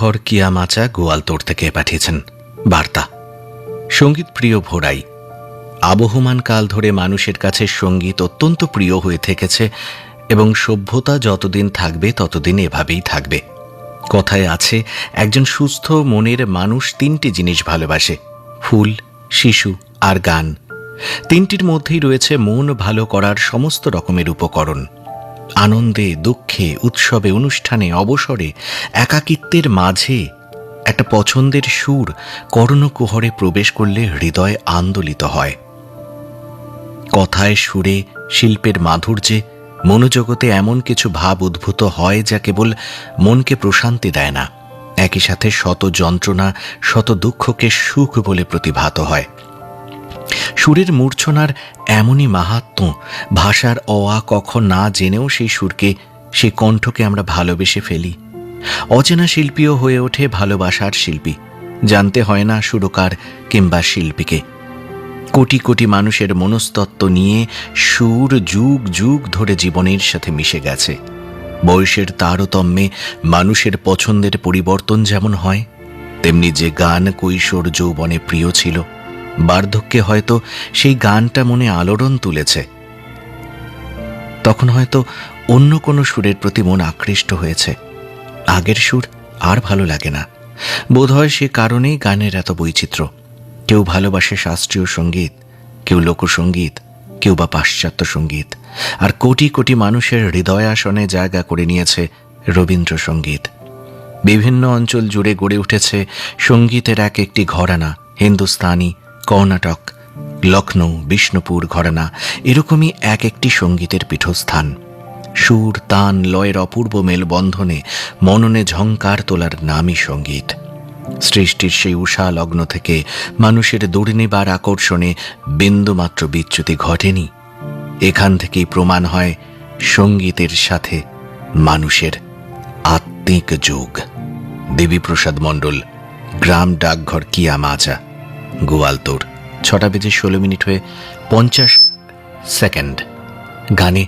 ডাকঘর কিয়ামাচা গোয়ালতোড় থেকে পাঠিয়েছেন। বার্তা। সংগীত প্রিয় ভোরাই আবহমান কাল ধরে মানুষের কাছে সংগীত অত্যন্ত প্রিয় হয়ে থেকেছে এবং সভ্যতা যতদিন থাকবে, ততদিন এভাবেই থাকবে। কথায় আছে, একজন সুস্থ মনের মানুষ তিনটি জিনিস ভালোবাসে, ফুল, শিশু আর গান। তিনটির মধ্যেই রয়েছে মন ভালো করার সমস্ত রকমের উপকরণ। আনন্দে, দুঃখে, উৎসবে, অনুষ্ঠানে, অবসরে, একাকিত্বের মাঝে একটা পছন্দের সুর কর্ণকুহরে প্রবেশ করলে হৃদয় আন্দোলিত হয়। কথায়, সুরে, শিল্পের মাধুর্যে মনোজগতে এমন কিছু ভাব উদ্ভূত হয় যা কেবল মনকে প্রশান্তি দেয় না, একই সাথে শত যন্ত্রণা, শত দুঃখকে সুখ বলে প্রতিভাত হয়। সুরের মূর্ছনার এমনই মাহাত্ম ভাষার অ আ কখ না জেনেও সেই সুরকে সেই কণ্ঠকে আমরা ভালোবেসে ফেলি। অচেনা শিল্পীও হয়ে ওঠে ভালোবাসার শিল্পী। জানতে হয় না সুরকার কিংবা শিল্পীকে। কোটি কোটি মানুষের মনস্তত্ত্ব নিয়ে সুর যুগ যুগ ধরে জীবনের সাথে মিশে গেছে। বয়সের তারতম্যে মানুষের পছন্দের পরিবর্তন যেমন হয়, তেমনি যে গান কৈশোর যৌবনে প্রিয় ছিল বার্ধক্যে হয়তো সেই গানটা মনে আলোড়ন তুলেছে। তখন হয়তো অন্য কোনো সুরের প্রতি মন আকৃষ্ট হয়েছে। আগের সুর আর ভালো লাগে না। বোধহয় সে কারণেই গানের এত বৈচিত্র্য। কেউ ভালোবাসে শাস্ত্রীয় সংগীত, কেউ লোকসঙ্গীত, কেউ বা পাশ্চাত্য সংগীত। আর কোটি কোটি মানুষের হৃদয় আসনে জায়গা করে নিয়েছে রবীন্দ্রসঙ্গীত। বিভিন্ন অঞ্চল জুড়ে গড়ে উঠেছে সঙ্গীতের এক একটি ঘরানা, হিন্দুস্তানি কর্ণাটক লখনৌ বিষ্ণুপুর, ঘরানা, এরকমই এক একটি সঙ্গীতের পীঠস্থান। সুর, তান, লয়ের অপূর্ব মেলবন্ধনে মননে ঝঙ্কার তোলার নামই সংগীত। সৃষ্টির সেই উষা লগ্ন থেকে মানুষের দুর্নিবার আকর্ষণে বিন্দুমাত্র বিচ্যুতি ঘটেনি। এখান থেকেই প্রমাণ হয় সঙ্গীতের সাথে মানুষের আত্মিক যোগ। দেবীপ্রসাদ মণ্ডল, গ্রাম ডাকঘর কিয়া মাচা গোয়ালতোড় ছটা বেজে ষোলো মিনিট হয়ে পঞ্চাশ সেকেন্ড। গানে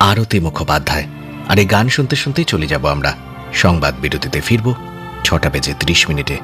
আরতি মুখোপাধ্যায়। আর এই গান শুনতে শুনতেই চলে যাব আমরা। সংবাদ বিরতিতে ফিরব ছটা বেজে ত্রিশ মিনিটে।